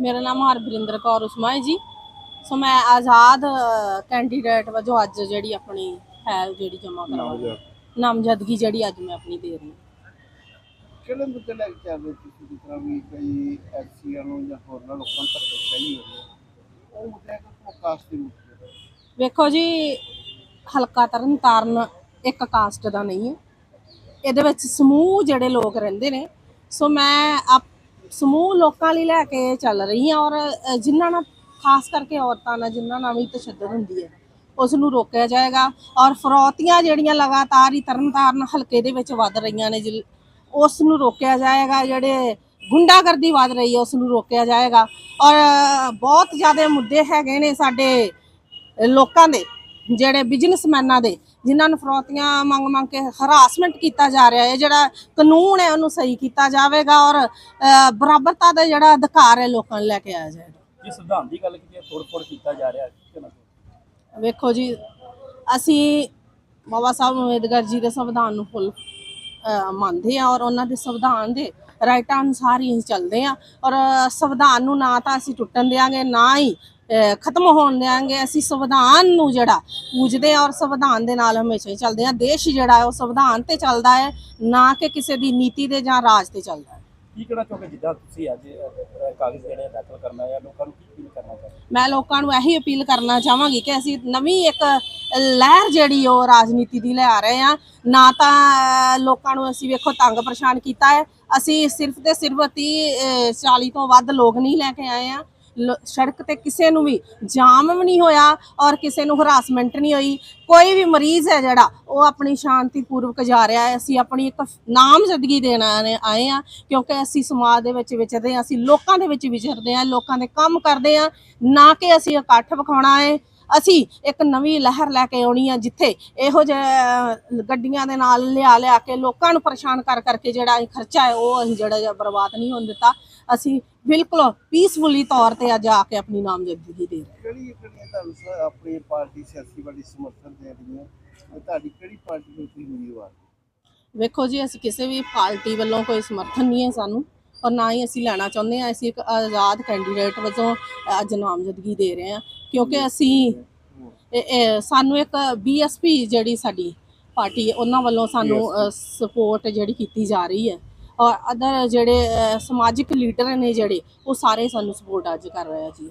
ਮੇਰਾ ਨਾਮ ਹਰਬਰਿੰਦਰ ਕੌਰ ਉਸਮਾ ਹੈ ਜੀ। ਸੋ ਮੈਂ ਆਜ਼ਾਦ ਕੈਂਡੀਡੇਟ ਵਜੋਂ ਅੱਜ ਜਿਹੜੀ ਆਪਣੀ ਹੈ ਜਿਹੜੀ ਜਮ੍ਹਾਂ ਕਰਵਾ ਨਾਮਜ਼ਦਗੀ। ਜਿਹੜੀ ਅੱਜ ਮੈਂ ਆਪਣੀ ਦੇ ਰਹੀ ਹਾਂ। ਕਿਹੜੇ ਮੁੱਦੇ ਲੈ ਕੇ ਚੱਲ ਰਹੇ ਤੁਸੀਂ? ਜਿਸ ਤਰ੍ਹਾਂ ਵੀ ਕਈ ਐਕਸੀਆਂ ਨੂੰ ਜਾਂ ਹੋਰਨਾਂ ਲੋਕਾਂ ਨੂੰ ਧੱਕੇ ਸਹੀ ਹੋ। ਰਹੇ ਉਹ ਮੁੱਦੇ ਕੋ ਕਾਸਟ ਦੇ ਮੁੱਦੇ। ਵੇਖੋ ਜੀ ਹਲਕਾ ਤਰਨ ਤਾਰਨ ਇੱਕ ਕਾਸਟ ਦਾ ਨਹੀਂ ਹੈ। ਇਹਦੇ ਵਿੱਚ ਸਮੂਹ ਜਿਹੜੇ ਲੋਕ ਰਹਿੰਦੇ ਨੇ। ਸੋ ਮੈਂ ਆਪ ਸਮੂਹ ਲੋਕਾਂ ਲਈ ਲੈ ਕੇ ਚੱਲ ਰਹੀ ਹਾਂ ਔਰ ਜਿਨ੍ਹਾਂ ਨਾਲ, ਖਾਸ ਕਰਕੇ ਔਰਤਾਂ ਨਾਲ, ਜਿਨ੍ਹਾਂ ਨਾਲ ਵੀ ਤਸ਼ੱਦਦ ਹੁੰਦੀ ਹੈ, ਉਸ ਨੂੰ ਰੋਕਿਆ ਜਾਏਗਾ ਔਰ ਫਰੌਤੀਆਂ ਜਿਹੜੀਆਂ ਲਗਾਤਾਰ ਹੀ ਤਰਨ ਤਾਰਨ ਹਲਕੇ ਦੇ ਵਿੱਚ ਵੱਧ ਰਹੀਆਂ ਨੇ, ਜਿਲ- ਉਸ ਨੂੰ ਰੋਕਿਆ ਜਾਏਗਾ, ਜਿਹੜੇ ਗੁੰਡਾਗਰਦੀ ਵੱਧ ਰਹੀ ਹੈ, ਉਸ ਨੂੰ ਰੋਕਿਆ ਜਾਏਗਾ ਔਰ, ਬਹੁਤ ਜ਼ਿਆਦਾ ਮੁੱਦੇ ਹੈਗੇ ਨੇ ਸਾਡੇ ਲੋਕਾਂ ਦੇ, ਜਿਹੜੇ ਬਿਜ਼ਨਸਮੈਨਾਂ ਦੇ ਜਿਨ੍ਹਾਂ ਨੂੰ ਫਰੌਤੀਆਂ ਮੰਗ ਮੰਗ ਕੇ ਹਰਾਸਮੈਂਟ ਕੀਤਾ ਜਾ ਰਿਹਾ ਹੈ ਜਿਹੜਾ ਕਾਨੂੰਨ ਹੈ ਉਹਨੂੰ ਸਹੀ ਕੀਤਾ ਜਾਵੇਗਾ ਔਰ ਬਰਾਬਰਤਾ ਦਾ ਜਿਹੜਾ ਅਧਿਕਾਰ ਹੈ ਲੋਕਾਂ ਨੂੰ ਲੈ ਕੇ ਆਇਆ ਜਾਏਗਾ ਜੇ ਸੰਵਿਧਾਨ ਦੀ ਗੱਲ ਕੀਤੀ ਥੋੜ ਥੋੜ ਕੀਤਾ ਜਾ ਰਿਹਾ ਚਾਹੋਗੇ? ਵੇਖੋ ਜੀ ਅਸੀਂ ਬਾਬਾ ਸਾਹਿਬ ਅੰਬੇਦਕਰ ਜੀ ਦੇ ਸੰਵਿਧਾਨ ਨੂੰ ਫੁੱਲ ਮੰਨਦੇ ਆ ਔਰ ਉਹਨਾਂ ਦੇ ਸੰਵਿਧਾਨ ਦੇ ਰਾਈਟਾਂ ਅਨੁਸਾਰ ਹੀ ਚੱਲਦੇ ਆ ਔਰ ਸੰਵਿਧਾਨ ਨੂੰ ਨਾ ਤਾਂ ਅਸੀਂ ਟੁੱਟਣ ਦੇਾਂਗੇ ਨਾ ਹੀ ਖਤਮ ਹੋਣ ਦੇਾਂਗੇ ਅਸੀਂ ਸੰਵਿਧਾਨ ਨੂੰ ਜਿਹੜਾ ਪੂਜਦੇ ਆ ਔਰ ਸੰਵਿਧਾਨ ਦੇ ਨਾਲ ਹਮੇਸ਼ਾ ਹੀ ਚੱਲਦੇ ਆ ਦੇਸ਼ ਜਿਹੜਾ ਹੈ ਉਹ ਸੰਵਿਧਾਨ ਤੇ ਚੱਲਦਾ ਹੈ ਨਾ ਕਿ ਕਿਸੇ ਦੀ ਨੀਤੀ ਦੇ ਜਾਂ ਰਾਜ ਤੇ ਚੱਲਦਾ ਹੈ। ਕੀ ਕਹਿਣਾ ਚਾਹੋਗੇ? ਜਿੱਦਾਂ ਤੁਸੀਂ ਅੱਜ ਕਾਗਜ਼ ਜਿਹੜੇ ਦਾਖਲ ਕਰਨਾ ਹੈ ਲੋਕਾਂ ਨੂੰ ਕੀ ਅਪੀਲ ਕਰਨਾ ਚਾਹੋਗੇ? ਮੈਂ ਲੋਕਾਂ ਨੂੰ ਇਹੀ ਅਪੀਲ ਕਰਨਾ ਚਾਹਾਂਗੀ ਕਿ ਅਸੀਂ ਨਵੀਂ ਇੱਕ ਲਹਿਰ ਜਿਹੜੀ ਉਹ ਰਾਜਨੀਤੀ ਦੀ ਲਿਆ ਰਹੇ ਆ ਨਾ ਤਾਂ ਲੋਕਾਂ ਨੂੰ ਅਸੀਂ ਵੇਖੋ ਤੰਗ ਪਰੇਸ਼ਾਨ ਕੀਤਾ ਹੈ। ਅਸੀਂ ਸਿਰਫ ਤੇ ਸਿਰਫ 30 ਅਹ, 40 ਤੋਂ ਵੱਧ ਲੋਕ ਨਹੀਂ ਲੈ ਕੇ ਆਏ ਆ ਸੜਕ ਤੇ ਕਿਸੇ ਨੂੰ ਵੀ ਜਾਮ ਵੀ ਨਹੀਂ ਹੋਇਆ ਔਰ ਕਿਸੇ ਨੂੰ ਹਰਾਸਮੈਂਟ ਨਹੀਂ ਹੋਈ, ਕੋਈ ਵੀ ਮਰੀਜ਼ ਹੈ ਜਿਹੜਾ, ਉਹ ਆਪਣੀ ਸ਼ਾਂਤੀ ਪੂਰਵਕ ਜਾ ਰਿਹਾ ਹੈ। ਅਸੀਂ ਆਪਣੀ ਇੱਕ ਨਾਮਜ਼ਦਗੀ ਦੇਣ ਆਏ ਆਏ ਆ, ਕਿਉਂਕਿ ਅਸੀਂ ਸਮਾਜ ਦੇ ਵਿੱਚ ਵਿਚਰਦੇ ਹਾਂ, ਅਸੀਂ ਲੋਕਾਂ ਦੇ ਵਿੱਚ ਵਿਚਰਦੇ ਹਾਂ, ਲੋਕਾਂ ਦੇ ਕੰਮ ਕਰਦੇ ਹਾਂ। ਨਾ ਕਿ ਅਸੀਂ ਇਕੱਠ ਵਿਖਾਉਣਾ ਹੈ ਅਸੀਂ ਇੱਕ ਨਵੀਂ ਲਹਿਰ ਲੈ ਕੇ ਆਉਣੀ ਆ ਜਿੱਥੇ ਇਹੋ ਜਿਹੇ ਗੱਡੀਆਂ ਦੇ ਨਾਲ ਲਿਆ ਲਿਆ ਕੇ ਲੋਕਾਂ ਨੂੰ ਪਰੇਸ਼ਾਨ ਕਰ ਕਰਕੇ ਜਿਹੜਾ ਖਰਚਾ ਹੈ ਉਹ ਅਸੀਂ ਜਿਹੜਾ ਜਿਹਾ ਬਰਬਾਦ ਨਹੀਂ ਹੋਣ ਦਿੱਤਾ। ਅਸੀਂ ਬਿਲਕੁਲ ਪੀਸਫੁਲੀ ਤੌਰ ਤੇ ਅੱਜ ਆ ਕੇ ਆਪਣੀ ਨਾਮਜ਼ਦਗੀ ਦੇ ਰਹੇ ਹਾਂ। ਕਿਹੜੀ ਕਿਹੜੀਆਂ ਤੁਹਾਨੂੰ ਸ- ਆਪਣੀ ਪਾਰਟੀ ਸਿਆਸੀ ਪਾਰਟੀ ਸਮਰਥਨ ਦੇ ਰਹੀਆਂ ਤੇ ਤੁਹਾਡੀ ਕਿਹੜੀ ਪਾਰਟੀ ਨੂੰ ਤੁਸੀਂ ਉਮੀਦਵਾਰ ਵੇਖੋ ਜੀ ਅਸੀਂ ਕਿਸੇ ਵੀ ਪਾਰਟੀ ਵੱਲੋਂ ਕੋਈ ਸਮਰਥਨ ਨਹੀਂ ਹੈ ਸਾਨੂੰ। ਔਰ ਨਾ ਹੀ ਅਸੀਂ ਲੈਣਾ ਚਾਹੁੰਦੇ ਹਾਂ ਅਸੀਂ ਇੱਕ ਆਜ਼ਾਦ ਕੈਂਡੀਡੇਟ ਵਜੋਂ ਅੱਜ ਨਾਮਜ਼ਦਗੀ ਦੇ ਰਹੇ ਹਾਂ ਕਿਉਂਕਿ ਅਸੀਂ ਸਾਨੂੰ ਇੱਕ ਬੀਐਸਪੀ ਜਿਹੜੀ ਸਾਡੀ ਪਾਰਟੀ ਹੈ ਉਹਨਾਂ ਵੱਲੋਂ ਸਾਨੂੰ ਸਪੋਰਟ ਜਿਹੜੀ ਕੀਤੀ ਜਾ ਰਹੀ ਹੈ। ਔਰ ਅਦਰ ਜਿਹੜੇ ਸਮਾਜਿਕ ਲੀਡਰ ਨੇ ਜਿਹੜੇ ਉਹ ਸਾਰੇ ਸਾਨੂੰ ਸਪੋਰਟ ਅੱਜ ਕਰ ਰਹੇ ਆ ਜੀ।